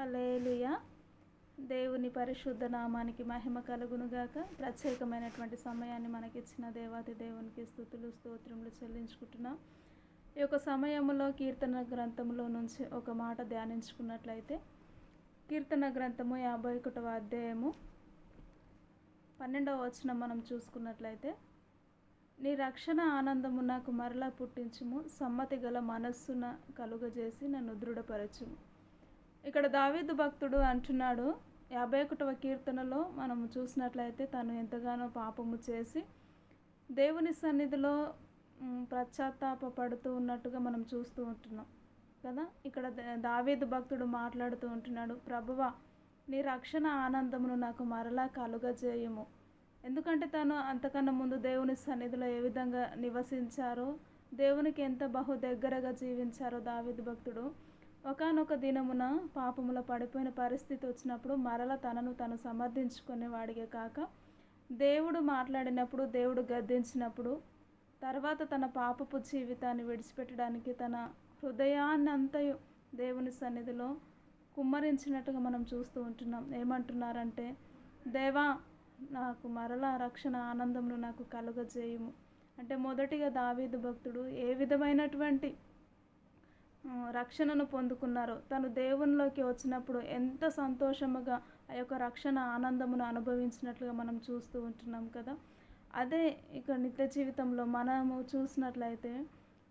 Hallelujah దేవుని పరిశుద్ధ నామానికి మహిమ కలుగునుగాక. ప్రత్యేకమైనటువంటి సమయాన్ని మనకిచ్చిన దేవాతి దేవునికి స్థుతులు స్తోత్రములు చెల్లించుకుంటున్నాం. ఈ యొక్క సమయంలో కీర్తన గ్రంథంలో నుంచి ఒక మాట ధ్యానించుకున్నట్లయితే కీర్తన గ్రంథము యాభై ఒకటవ అధ్యాయము పన్నెండవ వచనం మనం చూసుకున్నట్లయితే నీ రక్షణ ఆనందము నాకు మరలా పుట్టించుము సమ్మతి గల మనస్సున కలుగజేసి నన్ను దృఢపరచుము. ఇక్కడ దావీదు భక్తుడు అంటున్నాడు యాభై ఒకటవ కీర్తనలో మనం చూసినట్లయితే తను ఎంతగానో పాపము చేసి దేవుని సన్నిధిలో మ్, పశ్చాత్తాపపడుతూ ఉన్నట్టుగా మనం చూస్తూ ఉంటున్నాం కదా? ఇక్కడ దావేద్దు భక్తుడు మాట్లాడుతూ ఉంటున్నాడు ప్రభువ నీ రక్షణ ఆనందమును నాకు మరలా కలుగజేయము ఎందుకంటే తను అంతకన్నా ముందు దేవుని సన్నిధిలో ఏ విధంగా నివసించారో దేవునికి ఎంత బహు దగ్గరగా జీవించారో దావీదు భక్తుడు ఒకానొక దినమున పాపములో పడిపోయిన పరిస్థితి వచ్చినప్పుడు మరల తనను తను సమర్థించుకునేవాడిగే కాక దేవుడు మాట్లాడినప్పుడు దేవుడు గద్దించినప్పుడు తర్వాత తన పాపపు జీవితాన్ని విడిచిపెట్టడానికి తన హృదయాన్నంతయు దేవుని సన్నిధిలో కుమ్మరించినట్టుగా మనం చూస్తూ ఉంటున్నాం. ఏమంటున్నారంటే దేవా నాకు మరలా రక్షణ ఆనందమును నాకు కలుగజేయుము. అంటే మొదటిగా దావీదు భక్తుడు ఏ విధమైనటువంటి రక్షణను పొందుకున్నారు. తను దేవునిలోకి వచ్చినప్పుడు ఎంత సంతోషముగా ఆ యొక్క రక్షణ ఆనందమును అనుభవించినట్లుగా మనం చూస్తూ ఉంటున్నాం కదా. అదే ఇక్కడ నిత్య జీవితంలో మనము చూసినట్లయితే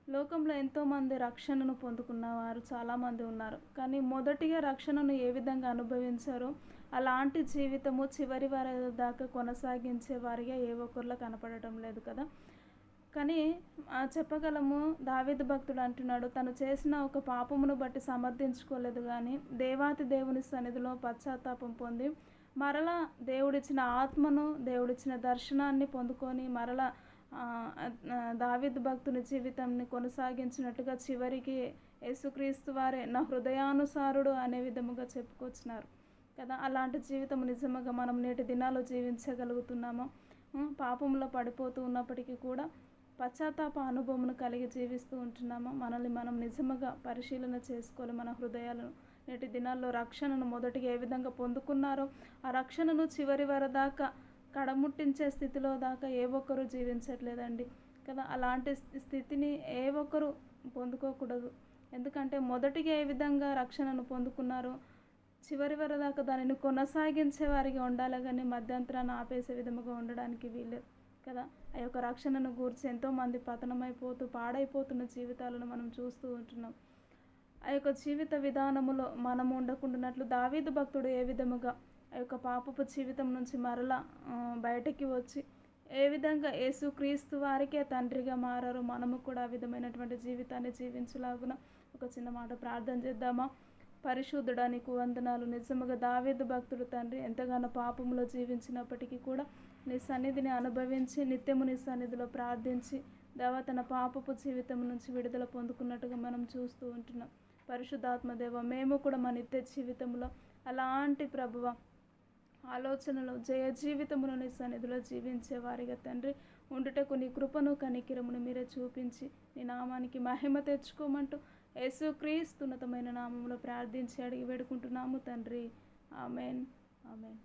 లోకంలో ఎంతోమంది రక్షణను పొందుకున్న వారు చాలామంది ఉన్నారు. కానీ మొదటిగా రక్షణను ఏ విధంగా అనుభవించారో అలాంటి జీవితము చివరి వారి దాకా కొనసాగించే వారిగా ఏ ఒక్కరిలో కనపడటం లేదు కదా. కానీ చెప్పగలము. దావేది భక్తుడు అంటున్నాడు తను చేసిన ఒక పాపమును బట్టి సమర్థించుకోలేదు కానీ దేవాతి దేవుని సన్నిధిలో పశ్చాత్తాపం పొంది మరలా దేవుడిచ్చిన ఆత్మను దేవుడిచ్చిన దర్శనాన్ని పొందుకొని మరలా దావిద్ భక్తుని జీవితాన్ని కొనసాగించినట్టుగా చివరికి యేసుక్రీస్తు వారే నా హృదయానుసారుడు అనే విధముగా చెప్పుకొచ్చినారు. కదా అలాంటి జీవితం నిజంగా మనం నేటి దినాల్లో జీవించగలుగుతున్నాము? పాపంలో పడిపోతూ ఉన్నప్పటికీ కూడా పశ్చాత్తాప అనుభవమును కలిగి జీవిస్తూ ఉంటున్నామా? మనల్ని మనం నిజముగా పరిశీలన చేసుకొని మన హృదయాలను నేటి దినాల్లో రక్షణను మొదటిగా ఏ విధంగా పొందుకున్నారో ఆ రక్షణను చివరి వరదాకా దాకా కడముట్టించే స్థితిలో దాకా ఏ ఒక్కరు జీవించట్లేదండి. కదా అలాంటి స్థితిని ఏ ఒక్కరు పొందుకోకూడదు. ఎందుకంటే మొదటిగా ఏ విధంగా రక్షణను పొందుకున్నారో చివరి వరదాకా దాకా దానిని కొనసాగించే వారిగా ఉండాలి. కానీ మధ్యంతరాన్ని ఆపేసే విధముగా ఉండడానికి వీల్లేదు. కదా? ఆ యొక్క రక్షణను గూర్చి ఎంతోమంది పతనమైపోతూ పాడైపోతున్న జీవితాలను మనం చూస్తూ ఉంటున్నాం. ఆ యొక్క జీవిత విధానములో మనము ఉండకుండానట్లు దావీదు భక్తుడు ఏ విధముగా ఆ యొక్క పాపపు జీవితం నుంచి మరలా బయటకి వచ్చి ఏ విధంగా యేసుక్రీస్తు వారికే తండ్రిగా మారారు మనము కూడా ఆ విధమైనటువంటి జీవితాన్ని జీవించలాగున ఒక చిన్న మాట ప్రార్థన చేద్దామా? పరిశుద్ధుడా నీకు వందనాలు. నిజముగా దావేదు భక్తుడు తండ్రి ఎంతగానో పాపంలో జీవించినప్పటికీ కూడా నీ సన్నిధిని అనుభవించి నిత్యము నీ సన్నిధిలో ప్రార్థించి దేవ తన పాపపు జీవితం నుంచి విడుదల పొందుకున్నట్టుగా మనం చూస్తూ ఉంటున్నాం. పరిశుద్ధాత్మ దేవ మేము కూడా మా నిత్య జీవితంలో అలాంటి ప్రభువ ఆలోచనలు జయ జీవితమును నీ సన్నిధిలో జీవించే వారిగా తండ్రి ఉండుటకు నీ కృపను కనికిరమును మీరే చూపించి నీ నామానికి మహిమ తెచ్చుకోమంటూ యేసుక్రీస్తున్నతమైన నామంలో ప్రార్థించి అడిగి వేడుకుంటున్నాము తండ్రి. ఆమెన్. ఆమెన్.